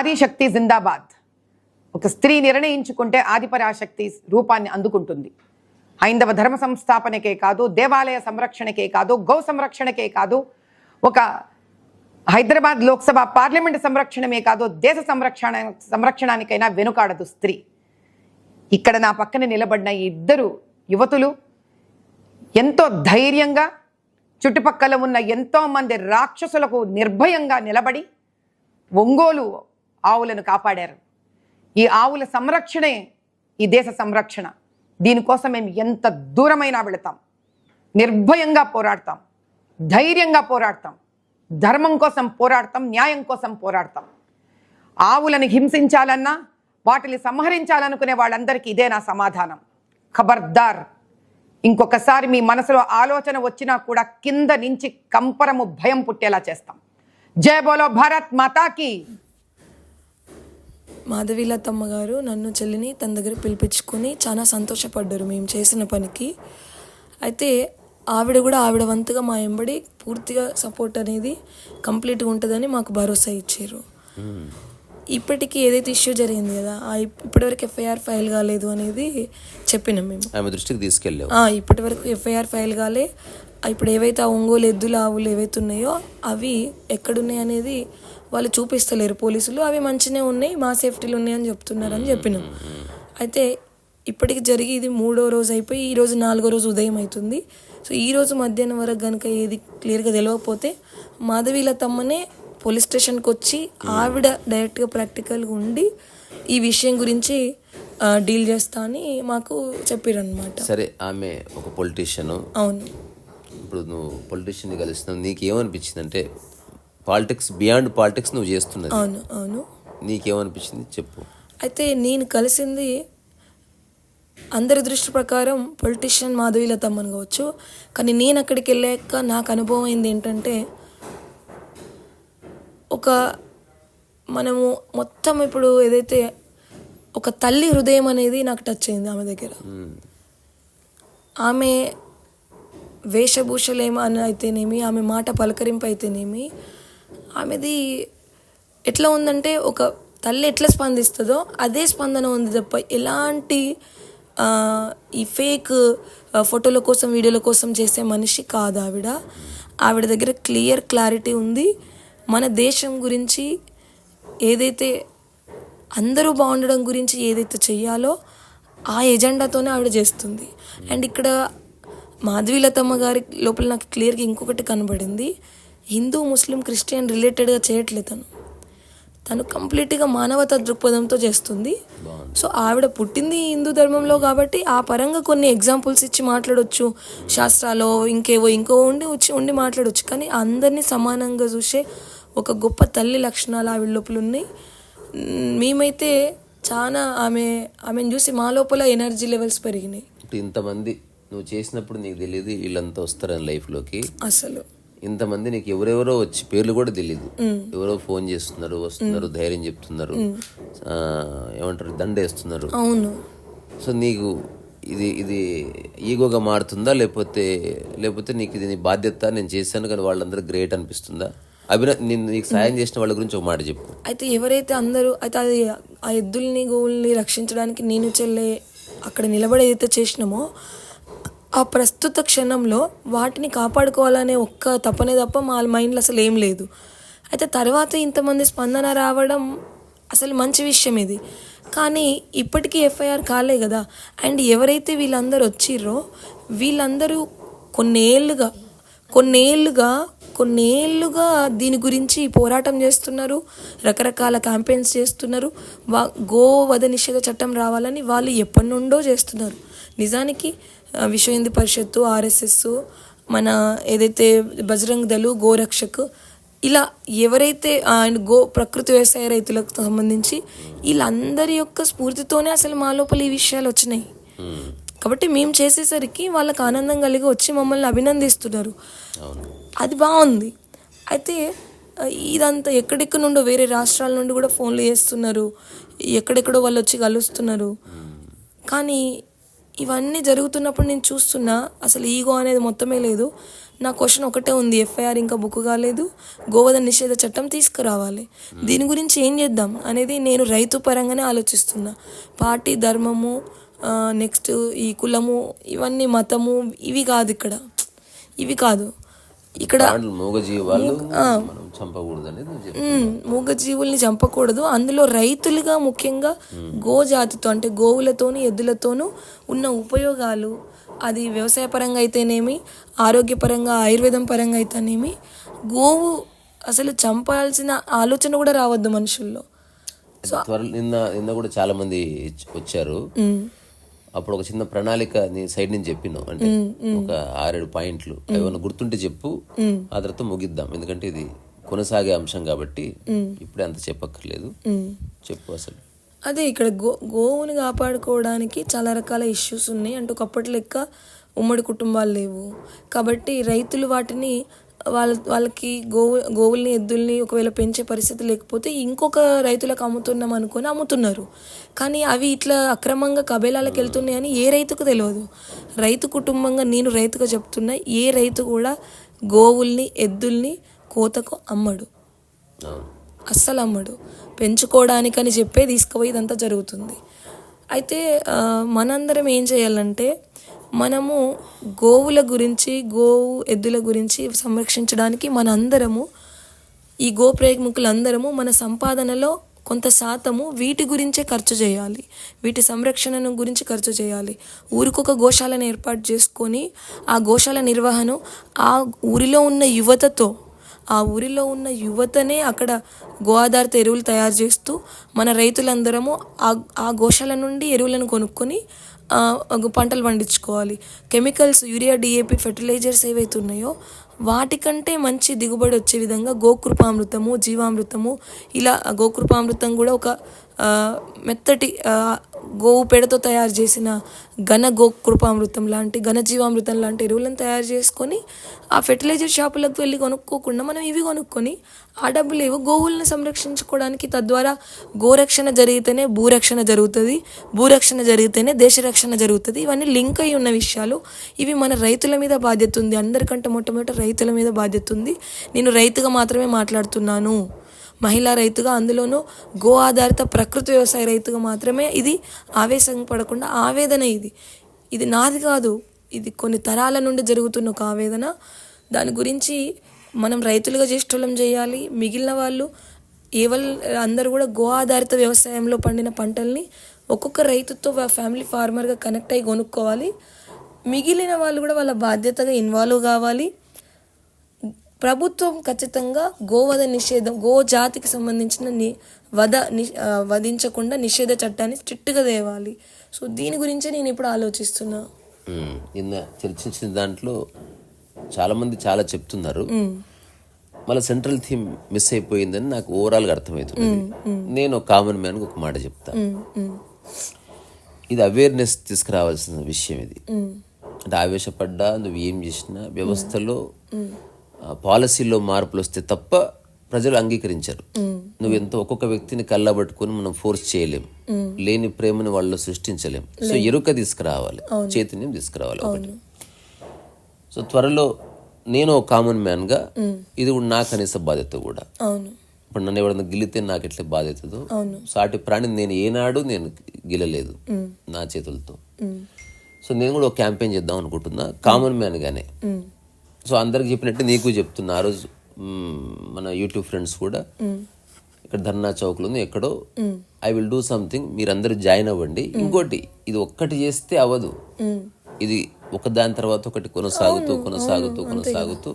ఆదిశక్తి జిందాబాద్. ఒక స్త్రీ నిర్ణయించుకుంటే ఆదిపరాశక్తి రూపాన్ని అందుకుంటుంది. హైందవ ధర్మ సంస్థాపనకే కాదు దేవాలయ సంరక్షణకే కాదు గౌ సంరక్షణకే కాదు ఒక హైదరాబాద్ లోక్సభ పార్లమెంట్ సంరక్షణమే కాదు దేశ సంరక్షణ సంరక్షణానికైనా వెనుకాడదు స్త్రీ. ఇక్కడ నా పక్కన నిలబడిన ఇద్దరు యువతులు ఎంతో ధైర్యంగా చుట్టుపక్కల ఉన్న ఎంతోమంది రాక్షసులకు నిర్భయంగా నిలబడి ఒంగోలు ఆవులను కాపాడారు. ఈ ఆవుల సంరక్షణే ఈ దేశ సంరక్షణ. దీనికోసం మేము ఎంత దూరమైనా వెళతాం. నిర్భయంగా పోరాడతాం. ధైర్యంగా పోరాడతాం. ధర్మం కోసం పోరాడతాం. న్యాయం కోసం పోరాడతాం. ఆవులను హింసించాలన్నా వాటిని సంహరించాలనుకునే వాళ్ళందరికీ ఇదే నా సమాధానం. ఖబర్దార్. ఇంకొకసారి మీ మనసులో ఆలోచన వచ్చినా కూడా కింద నుంచి కంపరము భయం పుట్టేలా చేస్తాం. జయ బోలో భారత్ మాతాకి. మాధవీలతమ్మ గారు నన్ను చెల్లిని తన దగ్గర పిలిపించుకొని చాలా సంతోషపడ్డారు మేము చేసిన పనికి. అయితే ఆవిడ కూడా ఆవిడ వంతుగా మా ఎంబడి పూర్తిగా సపోర్ట్ అనేది కంప్లీట్గా ఉంటుందని మాకు భరోసా ఇచ్చారు. ఇప్పటికీ ఏదైతే ఇష్యూ జరిగింది కదా ఇప్పటివరకు ఎఫ్ఐఆర్ ఫైల్ కాలేదు అనేది చెప్పినాం మేము. ఆమె దృష్టికి తీసుకెళ్ళావు. ఆ, ఇప్పటి వరకు ఎఫ్ఐఆర్ ఫైల్ కాలే. ఇప్పుడు ఏవైతే ఆ ఒంగోలు ఎద్దుల ఆవులు ఏవైతే ఉన్నాయో అవి ఎక్కడున్నాయి అనేది వాళ్ళు చూపిస్తలేరు పోలీసులు. అవి మంచిగానే ఉన్నాయి మా సేఫ్టీలో ఉన్నాయి అని చెప్తున్నారు అని చెప్పినాం. అయితే ఇప్పటికి జరిగి ఇది మూడో రోజు అయిపోయి ఈ రోజు నాలుగో రోజు ఉదయం అవుతుంది. సో ఈ రోజు మధ్యాహ్నం వరకు కనుక ఏది క్లియర్గా తెలియకపోతే మాధవీల తమ్మనే పోలీస్ స్టేషన్కి వచ్చి ఆవిడ డైరెక్ట్గా ప్రాక్టికల్గా ఉండి ఈ విషయం గురించి డీల్ చేస్తా అని మాకు చెప్పారనమాట సరే ఆమె ఒక పొలిటీషియన్. అవును. ఇప్పుడు నువ్వు పొలిటీషియన్ని కలుస్తున్నావు నీకు ఏమనిపించింది అంటే పాలిటిక్స్ బియాండ్ పాలిటిక్స్ నువ్వు చేస్తున్నది. అవును అవును. నీకేమనిపించింది? చెప్పు. అయితే నేను కలిసింది అందరి దృష్టి ప్రకారం పొలిటీషియన్ మాధవీలతమ్మ అనుకోవచ్చు కానీ నేను అక్కడికి వెళ్ళాక నాకు అనుభవం అయింది ఏంటంటే ఒక మనము మొత్తం ఇప్పుడు ఏదైతే ఒక తల్లి హృదయం అనేది నాకు టచ్ అయింది ఆమె దగ్గర. ఆమె వేషభూషలేమో అని అయితేనేమి ఆమె మాట పలకరింపు అయితేనేమి ఆమెది ఎట్లా ఉందంటే ఒక తల్లి ఎట్లా స్పందిస్తుందో అదే స్పందన ఉంది తప్ప ఎలాంటి ఈ ఫేక్ ఫోటోల కోసం వీడియోల కోసం చేసే మనిషి కాదు ఆవిడ. ఆవిడ దగ్గర క్లియర్ క్లారిటీ ఉంది. మన దేశం గురించి ఏదైతే అందరూ బాగుండడం గురించి ఏదైతే చెయ్యాలో ఆ ఎజెండాతోనే ఆవిడ చేస్తుంది. అండ్ ఇక్కడ మాధవీలతమ్మ గారి లోపల నాకు క్లియర్గా ఇంకొకటి కనబడింది. హిందూ ముస్లిం క్రిస్టియన్ రిలేటెడ్గా చేయట్లేదు తను. తను కంప్లీట్గా మానవతా దృక్పథంతో చేస్తుంది. సో ఆవిడ పుట్టింది హిందూ ధర్మంలో కాబట్టి ఆ పరంగా కొన్ని ఎగ్జాంపుల్స్ ఇచ్చి మాట్లాడొచ్చు. శాస్త్రాలో ఇంకేవో ఇంకో ఉండి వచ్చి ఉండి మాట్లాడొచ్చు. కానీ అందరినీ సమానంగా చూసే ఒక గొప్ప తల్లి లక్షణాలు ఆవిడ లోపల ఉన్నాయి. మేమైతే చాలా ఆమె ఆమెను చూసి మా లోపల ఎనర్జీ లెవెల్స్ పెరిగినాయి. ఇంతమంది నువ్వు చేసినప్పుడు నీకు తెలియదు వీళ్ళంతా వస్తారని లైఫ్లోకి. అసలు. ఇంతమంది నీకు ఎవరెవరో వచ్చి పేర్లు కూడా తెలియదు ఎవరో ఫోన్ చేస్తున్నారు వస్తున్నారు ధైర్యం చెప్తున్నారు. ఏమంటారు? దండేస్తున్నారు. అవును. సో నీకు ఇది ఇది ఈగోగా మారుతుందా? లేకపోతే లేకపోతే నీకు ఇది నీ బాధ్యత నేను చేశాను కానీ వాళ్ళందరూ గ్రేట్ అనిపిస్తుందా? అభిన నేను నీకు సాయం చేసిన వాళ్ళ గురించి ఒక మాట చెప్పు. అయితే ఎవరైతే అందరూ అయితే అది ఆ ఎద్దుల్ని గోవుల్ని రక్షించడానికి నేను చెల్లె అక్కడ నిలబడి ఏదైతే చేసినామో ఆ ప్రస్తుత క్షణంలో వాటిని కాపాడుకోవాలనే ఒక్క తపనే తప్ప మా మైండ్లో అసలు ఏం లేదు. అయితే తర్వాత ఇంతమంది స్పందన రావడం అసలు మంచి విషయం ఇది. కానీ ఇప్పటికీ ఎఫ్ఐఆర్ కాలే కదా. అండ్ ఎవరైతే వీళ్ళందరూ వచ్చిర్రో వీళ్ళందరూ కొన్నేళ్ళుగా కొన్నేళ్ళుగా కొన్నేళ్ళుగా దీని గురించి పోరాటం చేస్తున్నారు. రకరకాల క్యాంపెయిన్స్ చేస్తున్నారు. వా గో వధ నిషేధ చట్టం రావాలని వాళ్ళు ఎప్పటి నుండో చేస్తున్నారు. నిజానికి విశ్వ హిందూ పరిషత్తు ఆర్ఎస్ఎస్ మన ఏదైతే బజరంగ్ దళు గోరక్షక్ ఇలా ఎవరైతే ఆ, అండ్ గో ప్రకృతి వ్యవసాయ రైతులకు సంబంధించి వీళ్ళందరి యొక్క స్ఫూర్తితోనే అసలు మా లోపల ఈ విషయాలు వచ్చినాయి. కాబట్టి మేము చేసేసరికి వాళ్ళకి ఆనందం కలిగి వచ్చి మమ్మల్ని అభినందిస్తున్నారు. అది బాగుంది. అయితే ఇదంతా ఎక్కడెక్కడ నుండో వేరే రాష్ట్రాల నుండి కూడా ఫోన్లు చేస్తున్నారు. ఎక్కడెక్కడో వాళ్ళు వచ్చి కలుస్తున్నారు. కానీ ఇవన్నీ జరుగుతున్నప్పుడు నేను చూస్తున్నా అసలు ఈగో అనేది మొత్తమే లేదు. నా క్వశ్చన్ ఒకటే ఉంది ఎఫ్ఐఆర్ ఇంకా బుక్ కాలేదు గోవధ నిషేధ చట్టం తీసుకురావాలి. దీని గురించి ఏం చేద్దాం అనేది నేను రైతు పరంగానే ఆలోచిస్తున్నా. పార్టీ ధర్మము నెక్స్ట్ ఈ కులము ఇవన్నీ మతము ఇవి కాదు ఇక్కడ. ఇవి కాదు. ఇక్కడ మూగజీవాలు. మూగజీవుల్ని చంపకూడదు. అందులో రైతులుగా ముఖ్యంగా గోజాతితో అంటే గోవులతోని ఎద్దులతోనూ ఉన్న ఉపయోగాలు అది వ్యవసాయ పరంగా అయితేనేమి ఆరోగ్యపరంగా ఆయుర్వేదం పరంగా అయితేనేమి గోవు అసలు చంపాల్సిన ఆలోచన కూడా రావద్దు మనుషుల్లో. నిన్న నిన్న కూడా చాలా మంది వచ్చారు అప్పుడు ఒక చిన్న ప్రణాళిక నీ సైడ్ నుంచి చెప్పినావు అంటే ఒక ఆరేడు పాయింట్లు. ఏమైనా గుర్తుంటే చెప్పు. ఆ తర్వాత ముగిద్దాం. ఎందుకంటే ఇది కొనసాగే అంశం కాబట్టి ఇప్పుడే అంత చెప్పక్కర్లేదు. చెప్పు అసలు. అదే ఇక్కడ గో గోవుని కాపాడుకోవడానికి చాలా రకాల ఇష్యూస్ ఉన్నాయి. అంటే ఒకప్పటి లెక్క ఉమ్మడి కుటుంబాలు లేవు. కాబట్టి రైతులు వాటిని వాళ్ళ వాళ్ళకి గోవు గోవుల్ని ఎద్దుల్ని ఒకవేళ పెంచే పరిస్థితి లేకపోతే ఇంకొక రైతులకు అమ్ముతున్నాం అనుకొని అమ్ముతున్నారు. కానీ అవి ఇట్లా అక్రమంగా కబేలాలకు వెళ్తున్నాయని ఏ రైతుకు తెలియదు. రైతు కుటుంబంగా నేను రైతుగా చెప్తున్నా ఏ రైతు కూడా గోవుల్ని ఎద్దుల్ని కోతకు అమ్మడు. అస్సలు అమ్మడు. పెంచుకోవడానికని చెప్పే తీసుకుపోయి ఇదంతా జరుగుతుంది. అయితే మనందరం ఏం చేయాలంటే మనము గోవుల గురించి గోవు ఎద్దుల గురించి సంరక్షించడానికి మనందరము ఈ గో ప్రేమికులందరము మన సంపాదనలో కొంత శాతము వీటి గురించే ఖర్చు చేయాలి. వీటి సంరక్షణను గురించి ఖర్చు చేయాలి. ఊరికొక గోశాలను ఏర్పాటు చేసుకొని ఆ గోశాల నిర్వహణ ఆ ఊరిలో ఉన్న యువతతో ఆ ఊరిలో ఉన్న యువతనే అక్కడ గో ఎరువులు తయారు చేస్తూ మన రైతులందరము ఆ ఆ గోశాల నుండి ఎరువులను కొనుక్కొని పంటలు పండించుకోవాలి. కెమికల్స్ యూరియా డిఏపి ఫెర్టిలైజర్స్ ఏవైతే ఉన్నాయో వాటికంటే మంచి దిగుబడి వచ్చే విధంగా గోకృపామృతము జీవామృతము ఇలా గోకృపామృతం కూడా ఒక మెత్తటి గోవు పేడతో తయారు చేసిన ఘన గో కృపామృతం లాంటి ఘనజీవామృతం లాంటి ఎరువులను తయారు చేసుకొని ఆ ఫెర్టిలైజర్ షాపులకు వెళ్ళి కొనుక్కోకుండా మనం ఇవి కొనుక్కొని ఆ డబ్బులు ఏవో గోవులను సంరక్షించుకోవడానికి తద్వారా గోరక్షణ జరిగితేనే భూరక్షణ జరుగుతుంది భూరక్షణ జరిగితేనే దేశ రక్షణ జరుగుతుంది. ఇవన్నీ లింక్ అయి ఉన్న విషయాలు. ఇవి మన రైతుల మీద బాధ్యత ఉంది. అందరికంటే మొట్టమొదటి రైతుల మీద బాధ్యత ఉంది. నేను రైతుగా మాత్రమే మాట్లాడుతున్నాను. మహిళా రైతుగా అందులోనూ గో ఆధారిత ప్రకృతి వ్యవసాయ రైతుగా మాత్రమే ఇది ఆవేశం పడకుండా ఆవేదన ఇది. ఇది నాది కాదు. ఇది కొన్ని తరాల నుండి జరుగుతున్న ఒక ఆవేదన. దాని గురించి మనం రైతులుగా చేసేటోళ్ళం చేయాలి. మిగిలిన వాళ్ళు ఏవల్ అందరూ కూడా గో ఆధారిత వ్యవసాయంలో పండిన పంటల్ని ఒక్కొక్క రైతుతో వా- ఫ్యామిలీ ఫార్మర్గా కనెక్ట్ అయ్యి కొనుక్కోవాలి. మిగిలిన వాళ్ళు కూడా వాళ్ళ బాధ్యతగా ఇన్వాల్వ్ కావాలి. ప్రభుత్వం ఖచ్చితంగా గోవధ నిషేధం గో జాతికి సంబంధించిన ని వధ ని వధించకుండా నిషేధ చట్టాన్ని స్ట్రిక్ట్గా తేవాలి. సో దీని గురించే నేను ఇప్పుడు ఆలోచిస్తున్నా. నిన్న చర్చించిన దాంట్లో చాలా మంది చాలా చెప్తున్నారు. మళ్ళీ సెంట్రల్ థీమ్ మిస్ అయిపోయిందని నాకు ఓవరాల్గా అర్థమవుతుంది నేను కామన్ మ్యాన్ ఒక మాట చెప్తా. ఇది అవేర్నెస్ తీసుకురావాల్సిన విషయం ఇది. అంటే ఆవేశపడ్డా నువ్వు ఏం చేసినా వ్యవస్థలో పాలసీలో మార్పులు వస్తే తప్ప ప్రజలు అంగీకరించారు. నువ్వు ఎంతో ఒక్కొక్క వ్యక్తిని కళ్ళబట్టుకుని మనం ఫోర్స్ చేయలేం. లేని ప్రేమను వాళ్ళు సృష్టించలేం. సో ఎరుక తీసుకురావాలి. చైతన్యం తీసుకురావాలి ఒకటి. సో త్వరలో నేను ఒక కామన్ మ్యాన్గా ఇది కూడా నా కనీస బాధ్యత కూడా. ఇప్పుడు నన్ను ఎవరైనా గిల్లితే నాకు ఎట్లా బాధ్యతదో సాటి ప్రాణిని నేను ఏనాడు నేను గిల్లలేదు నా చేతులతో. సో నేను కూడా ఒక క్యాంపెయిన్ చేద్దాం అనుకుంటున్నా. కామన్ మ్యాన్ గానే. సో అందరికి చెప్పినట్టు నీకు చెప్తున్నా. ఆ రోజు మన యూట్యూబ్ ఫ్రెండ్స్ కూడా ఇక్కడ ధర్నా చౌక్లో ఉంది ఎక్కడో. ఐ విల్ డూ సంథింగ్ మీరందరూ జాయిన్ అవ్వండి. ఇంకోటి ఇది ఒక్కటి చేస్తే అవ్వదు. ఇది ఒక దాని తర్వాత ఒకటి కొనసాగుతూ కొనసాగుతూ కొనసాగుతూ.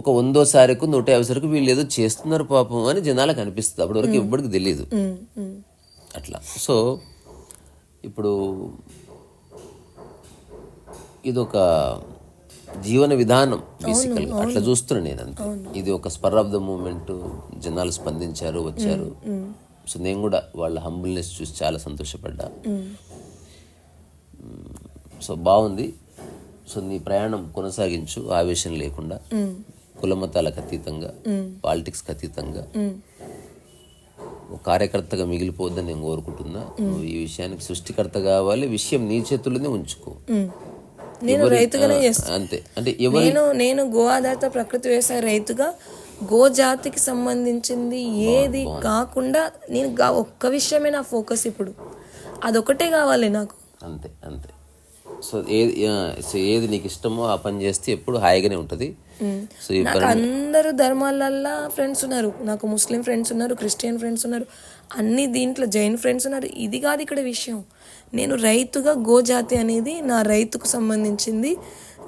ఒక వందోసారికి నూట యాభై సరికి వీళ్ళు ఏదో చేస్తున్నారు పాపం అని జనాలకు అనిపిస్తుంది. అప్పటి వరకు ఎవ్వడికి తెలియదు అట్లా. సో ఇప్పుడు ఇది ఒక జీవన విధానం బేసికల్ అట్లా చూస్తున్నా నేను అంతే ఇది ఒక స్పర్ ఆఫ్ ద మూమెంట్ జనాలు స్పందించారు వచ్చారు. సో నేను కూడా వాళ్ళ హంబుల్నెస్ చూసి చాలా సంతోషపడ్డా. సో బాగుంది. సో నీ ప్రయాణం కొనసాగించు ఆవేశం లేకుండా కుల మతాలకు అతీతంగా పాలిటిక్స్కి అతీతంగా. ఒక కార్యకర్తగా మిగిలిపోద్దని నేను కోరుకుంటున్నా. నువ్వు ఈ విషయానికి సృష్టికర్త కావాలి విషయం నీ చేతుల్లోనే ఉంచుకో. నేను రైతుగానే చేస్తాను అంతే. అంటే నేను నేను గో ఆధారిత ప్రకృతి వ్యవసాయ రైతుగా గో జాతికి సంబంధించింది ఏది కాకుండా నేను ఒక్క విషయమే నా ఫోకస్ ఇప్పుడు. అదొకటే కావాలి నాకు. అంతే అంతే. సో ఏది సో ఏది నీకు ఇష్టమో ఆ పని చేస్తే ఎప్పుడు హాయిగానే ఉంటుంది. సో నాకు అందరు ధర్మాలల్లో ఫ్రెండ్స్ ఉన్నారు. నాకు ముస్లిం ఫ్రెండ్స్ ఉన్నారు క్రిస్టియన్ ఫ్రెండ్స్ ఉన్నారు. అన్ని దీంట్లో జైన్ ఫ్రెండ్స్ ఉన్నారు. ఇది కాదు ఇక్కడ విషయం. నేను రైతుగా గోజాతి అనేది నా రైతుకు సంబంధించింది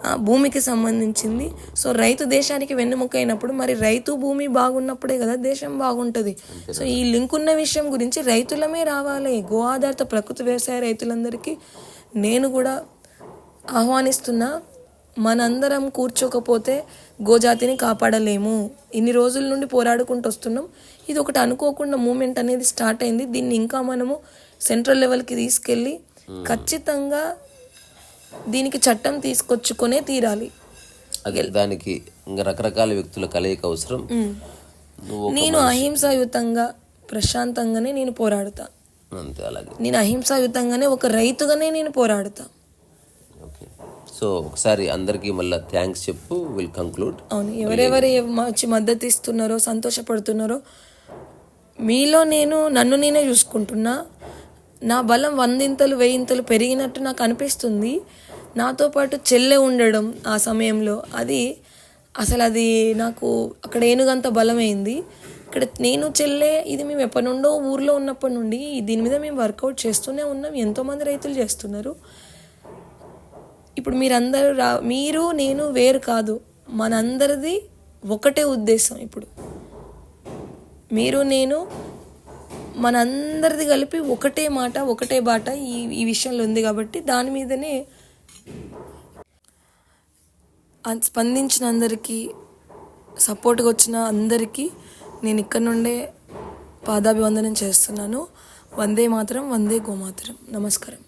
ఆ, భూమికి సంబంధించింది. సో రైతు దేశానికి వెన్నెముక అయినప్పుడు మరి రైతు భూమి బాగున్నప్పుడే కదా దేశం బాగుంటుంది. సో ఈ లింక్ ఉన్న విషయం గురించి రైతులమే రావాలి. గో ఆధారిత ప్రకృతి వ్యవసాయ రైతులందరికీ నేను కూడా ఆహ్వానిస్తున్నా మనందరం కూర్చోకపోతే గోజాతిని కాపాడలేము. ఇన్ని రోజుల నుండి పోరాడుకుంటూ వస్తున్నాం. ఇది ఒకటి అనుకోకుండా మూమెంట్ అనేది స్టార్ట్ అయింది. దీన్ని ఇంకా మనము సెంట్రల్ లెవెల్కి తీసుకెళ్ళి ఖచ్చితంగా దీనికి చట్టం తీసుకొచ్చుకొనే తీరాలి. అదే దానికి ఇంకా రకరకాల వ్యక్తుల కలయిక అవసరం. నేను అహింసాయుతంగా ప్రశాంతంగానే నేను పోరాడుతా. అంతే అలాగే. నేను అహింసాయుతంగానే ఒక రైతుగానే నేను పోరాడుతా. ఓకే. సో ఒకసారి అందరికీ మళ్ళీ థ్యాంక్స్ చెప్పు. విల్ కంక్లూడ్ అవును ఎవరెవరు ఎవ- వచ్చి మద్దతు ఇస్తున్నారో సంతోషపడుతున్నారో మీలో నేను నన్ను నేనే చూసుకుంటున్నా. నా బలం వందింతలు వెయ్యింతలు పెరిగినట్టు నాకు అనిపిస్తుంది. నాతో పాటు చెల్లె ఉండడం ఆ సమయంలో అది అసలు అది నాకు అక్కడ ఏనుగంత బలమైంది. ఇక్కడ నేను చెల్లె ఇది మేము ఎప్పటి నుండో ఊర్లో ఉన్నప్పటి నుండి దీని మీద మేము వర్కౌట్ చేస్తూనే ఉన్నాం. ఎంతోమంది రైతులు చేస్తున్నారు. ఇప్పుడు మీరందరూ రా మీరు నేను వేరు కాదు. మనందరిది ఒకటే ఉద్దేశం ఇప్పుడు. మీరు నేను మనందరిది కలిపి ఒకటే మాట ఒకటే బాట ఈ ఈ విషయంలో ఉంది కాబట్టి దాని మీదనే స్పందించిన అందరికీ సపోర్ట్గా వచ్చిన అందరికీ నేను ఇక్కడ నుండే పాదాభివందనం చేస్తున్నాను. వందే మాత్రం వందే గోమాతరం. నమస్కారం.